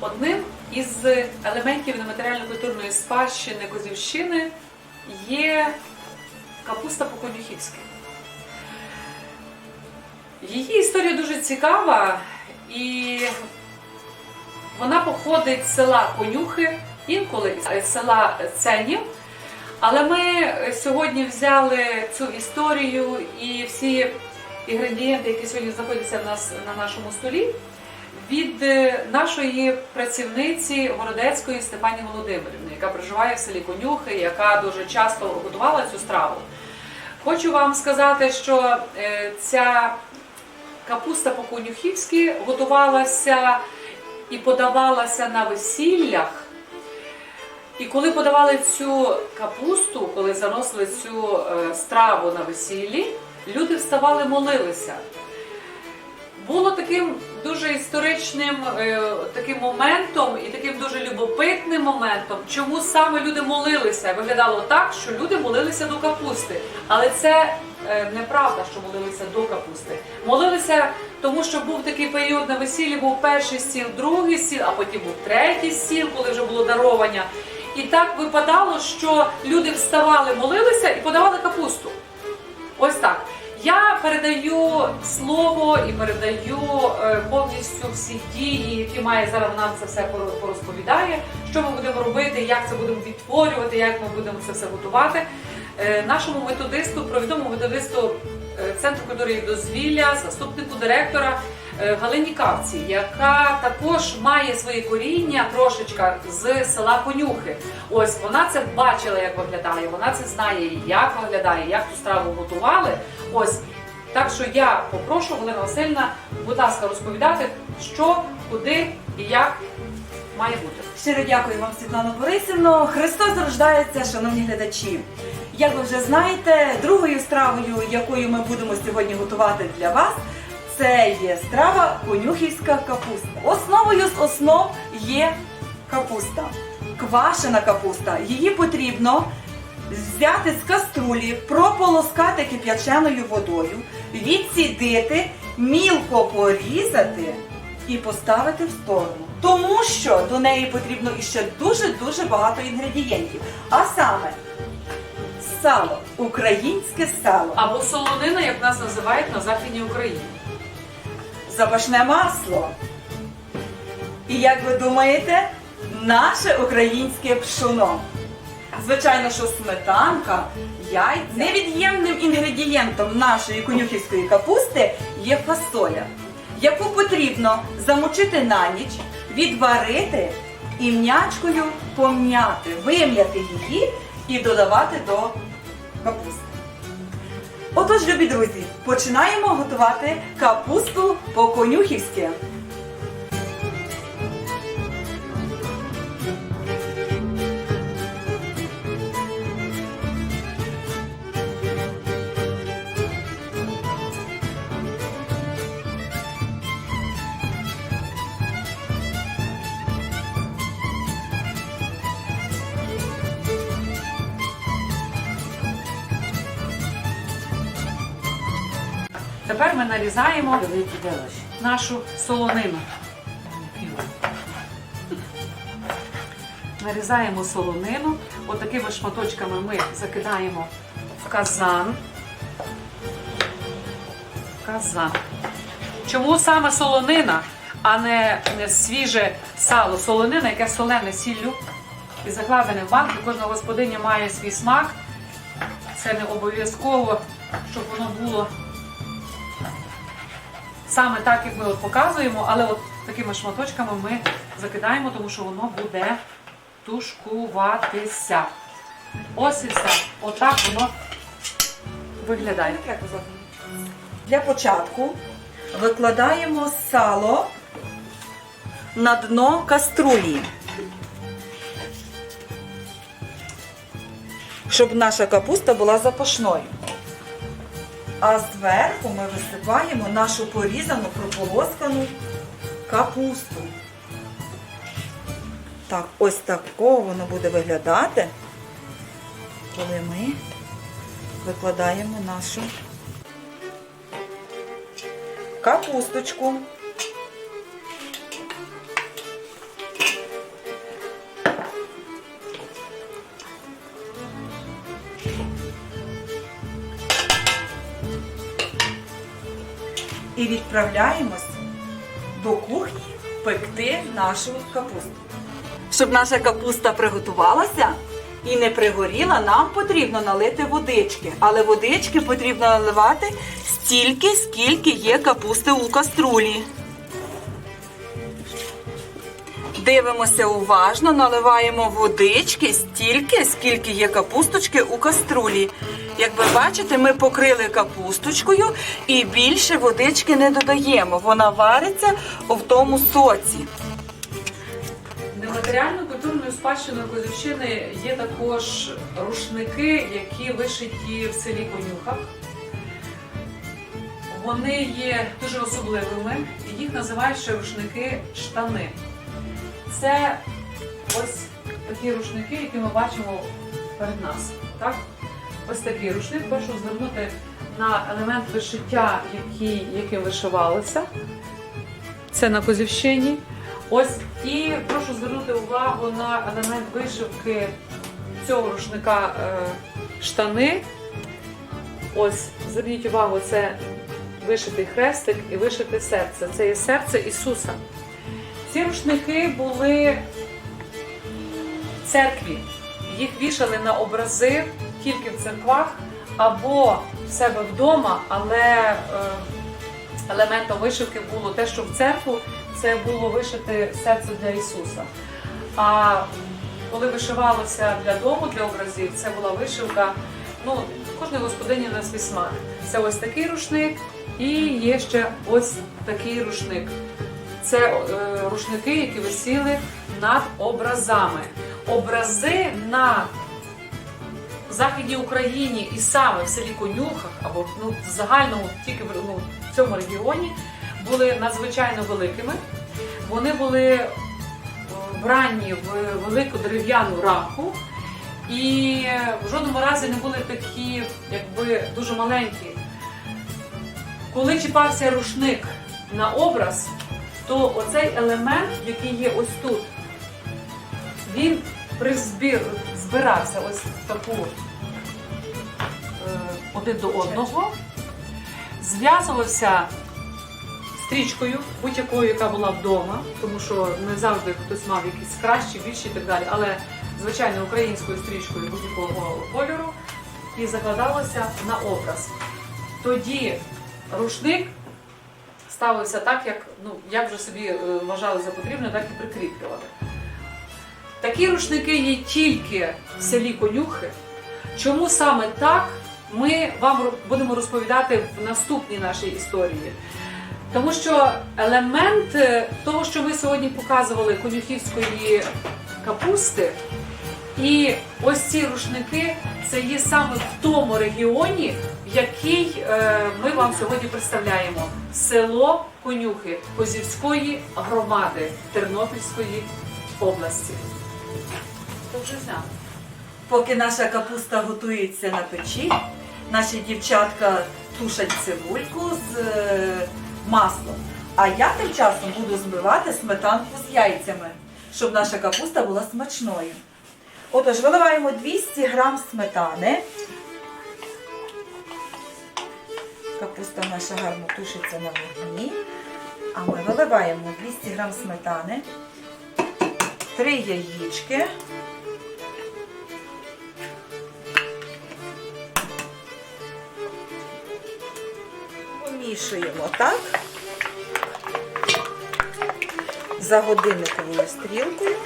Одним із елементів нематеріально-культурної спадщини Козівщини є капуста по-конюхівськи. Її історія дуже цікава, і вона походить з села Конюхи, інколи з села Ценів. Але ми сьогодні взяли цю історію і всі інгредієнти, які сьогодні знаходяться в нас на нашому столі, від е, нашої працівниці Городецької Степані Володимирівни, яка проживає в селі Конюхи, яка дуже часто готувала цю страву. Хочу вам сказати, що е, ця капуста по-конюхівськи готувалася і подавалася на весіллях. І коли подавали цю капусту, коли заносили цю е, страву на весіллі, люди вставали, молилися. Було таким дуже історичним е, таким моментом і таким дуже любопитним моментом, чому саме люди молилися. Виглядало так, що люди молилися до капусти. Але це е, неправда, що молилися до капусти. Молилися, тому що був такий період на весіллі, був перший стіл, другий стіл, а потім був третій стіл, коли вже було даровання. І так випадало, що люди вставали, молилися і подавали капусту. Ось так. Я передаю слово і передаю е, повністю всі дії, які має зараз нам це все поро- порозповідає, що ми будемо робити, як це будемо відтворювати, як ми будемо це все готувати. Е, Нашому методисту, провідному методисту е, Центру культури і дозвілля, заступнику директора Галині Кавці, яка також має своє коріння трошечка з села Конюхи. Ось вона це бачила, як виглядає, вона це знає, як виглядає, як ту страву готували. Ось так що я попрошу Галина Васильівна, будь ласка, розповідати, що, куди і як має бути. Щиро дякую вам, Світлано Борисівно. Христос рождається, шановні глядачі. Як ви вже знаєте, другою стравою, якою ми будемо сьогодні готувати для вас, це є страва конюхівська капуста. Основою з основ є капуста, квашена капуста. Її потрібно взяти з каструлі, прополоскати кип'яченою водою, відсідити, мілко порізати і поставити в сторону. Тому що до неї потрібно іще дуже-дуже багато інгредієнтів. А саме сало, українське сало, Або солонина, як нас називають на Західній Україні. Запашне масло. І як ви думаєте, наше українське пшоно. Звичайно, що сметанка, яйця. Невід'ємним інгредієнтом нашої конюхівської капусти є фасоля, яку потрібно замочити на ніч, відварити і м'ячкою пом'яти, вим'яти її і додавати до капусти. Отож, любі друзі, починаємо готувати капусту по-конюхівськи. Тепер ми нарізаємо нашу солонину. Нарізаємо солонину. Отакими шматочками ми закидаємо в казан. Казан. Чому саме солонина, а не, не свіже сало? Солонина, яке солене сіллю і закладене в банки. Кожна господиня має свій смак. Це не обов'язково, щоб воно було саме так, як ми от показуємо, але от такими шматочками ми закидаємо, тому що воно буде тушкуватися. Ось і все. Отак воно виглядає. Для початку викладаємо сало на дно каструлі. Щоб наша капуста була запашною. А зверху ми висипаємо нашу порізану, прополоскану капусту. Так, ось такого воно буде виглядати, коли ми викладаємо нашу капусточку. Відправляємось до кухні пекти нашу капусту. Щоб наша капуста приготувалася і не пригоріла, нам потрібно налити водички. Але водички потрібно наливати стільки, скільки є капусти у каструлі. Дивимося уважно, наливаємо водички стільки, скільки є капусточки у каструлі. Як ви бачите, ми покрили капусточкою і більше водички не додаємо. Вона вариться в тому соці. Нематеріальною культурною спадщиною Козівщини є також рушники, які вишиті в селі Конюхах. Вони є дуже особливими, їх називають ще рушники штани. Це ось такі рушники, які ми бачимо перед нас. Так? Ось такий рушник. Прошу звернути на елемент вишиття, який, яким вишивалося. Це на Козівщині. Ось і прошу звернути увагу на елемент вишивки цього рушника е, штани. Ось, зверніть увагу, це вишитий хрестик і вишите серце. Це є серце Ісуса. Ці рушники були в церкві. Їх вішали на образи тільки в церквах або в себе вдома, але е, елементом вишивки було те, що в церкву це було вишити серце для Ісуса. А коли вишивалося для дому, для образів, це була вишивка. Ну, кожної господині на свій смак. Це ось такий рушник, і є ще ось такий рушник. Це е, рушники, які висіли над образами. Образи на Західній Україні і саме в селі Конюхах, або ну, в загальному тільки ну, в цьому регіоні, були надзвичайно великими. Вони були е, вбрані в велику дерев'яну рамку, і в жодному разі не були такі, якби дуже маленькі. Коли чіпався рушник на образ, то оцей елемент, який є ось тут, він при збір, збирався ось в таку е, один до одного, зв'язувався стрічкою, будь-якою, яка була вдома, тому що не завжди хтось мав якісь кращі, більші і так далі, але звичайно українською стрічкою будь-якого кольору. І закладалося на образ. Тоді рушник ставився так, як, ну, як вже собі е, вважали за потрібне, так і прикріплювали. Такі рушники є тільки в селі Конюхи. Чому саме так, ми вам будемо розповідати в наступній нашій історії. Тому що елемент е, того, що ми сьогодні показували конюхівської капусти, і ось ці рушники це є саме в тому регіоні, який е, ми вам сьогодні представляємо село Конюхи Козівської громади Тернопільської області. Вже. Поки наша капуста готується на печі, наші дівчатка тушать цибульку з е, маслом. А я тим часом буду збивати сметанку з яйцями, щоб наша капуста була смачною. Отож, виливаємо 200 грам сметани. Капуста наша гарно тушиться на вогні. А ми виливаємо 200 грам сметани, 3 яєчки. Помішуємо так. За годинниковою стрілкою.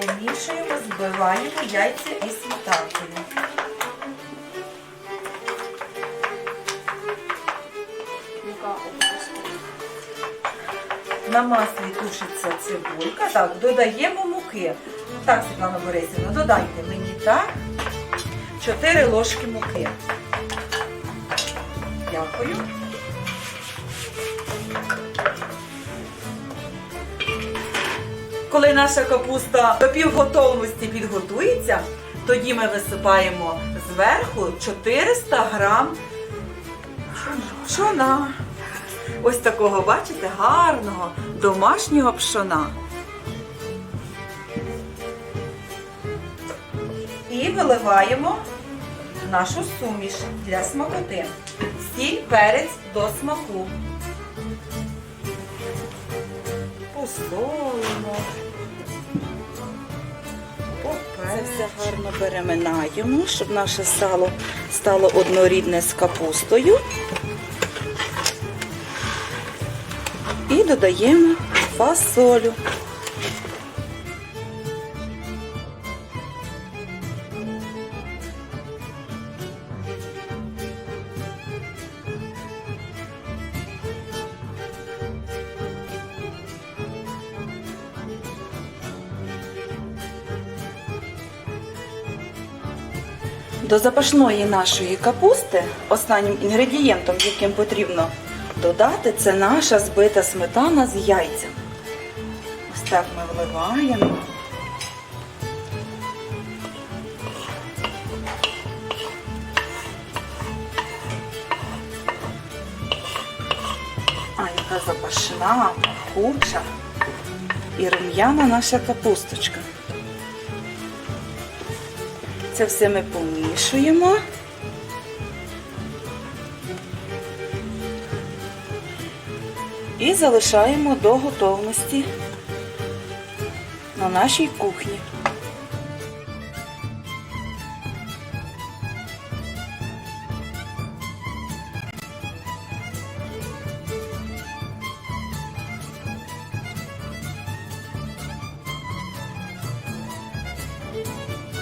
Помішуємо, збиваємо яйця із сметанкою. На маслі тушиться цибулька. Так, додаємо муки. Так, Світлана Борисівна, додайте мені так. 4 ложки муки. Дякую. Коли наша капуста до півготовності підготується, тоді ми висипаємо зверху 400 грам пшона. Ось такого, бачите, гарного домашнього пшона. І виливаємо нашу суміш для смакоти. Сіль, перець до смаку. Посолимо. Це все гарно переминаємо, щоб наше сало стало однорідне з капустою. І додаємо фасолю. До запашної нашої капусти останнім інгредієнтом, яким потрібно додати, це наша збита сметана з яйцем. Ось так ми вливаємо. А яка запашна, пахуча і рум'яна наша капусточка. Це все ми помішуємо. І залишаємо до готовності на нашій кухні.